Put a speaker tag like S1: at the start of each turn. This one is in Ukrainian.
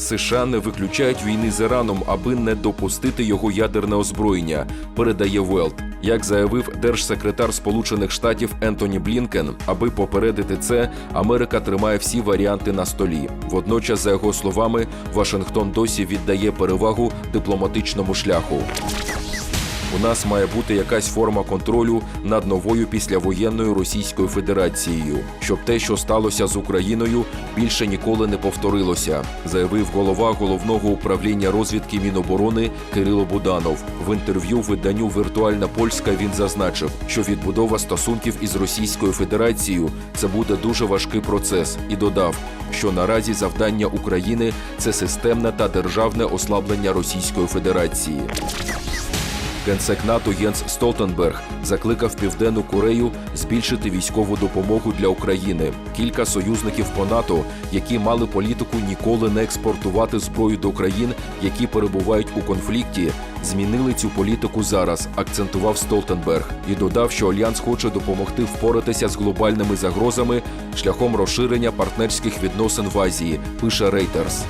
S1: США не виключають війни з Іраном, аби не допустити його ядерне озброєння. Передає Велт. Як заявив держсекретар Сполучених Штатів Ентоні Блінкен, аби попередити це, Америка тримає всі варіанти на столі. Водночас, за його словами, Вашингтон досі віддає перевагу дипломатичному шляху. У нас має бути якась форма контролю над новою післявоєнною Російською Федерацією, щоб те, що сталося з Україною, більше ніколи не повторилося, заявив голова головного управління розвідки Міноборони Кирило Буданов. В інтерв'ю виданню Віртуальна Польська він зазначив, що відбудова стосунків із Російською Федерацією це буде дуже важкий процес, і додав, що наразі завдання України це системне та державне ослаблення Російської Федерації. Генсек НАТО Єнс Столтенберг закликав Південну Корею збільшити військову допомогу для України. Кілька союзників по НАТО, які мали політику ніколи не експортувати зброю до країн, які перебувають у конфлікті, змінили цю політику зараз. Акцентував Столтенберг і додав, що альянс хоче допомогти впоратися з глобальними загрозами шляхом розширення партнерських відносин в Азії. Пише Reuters.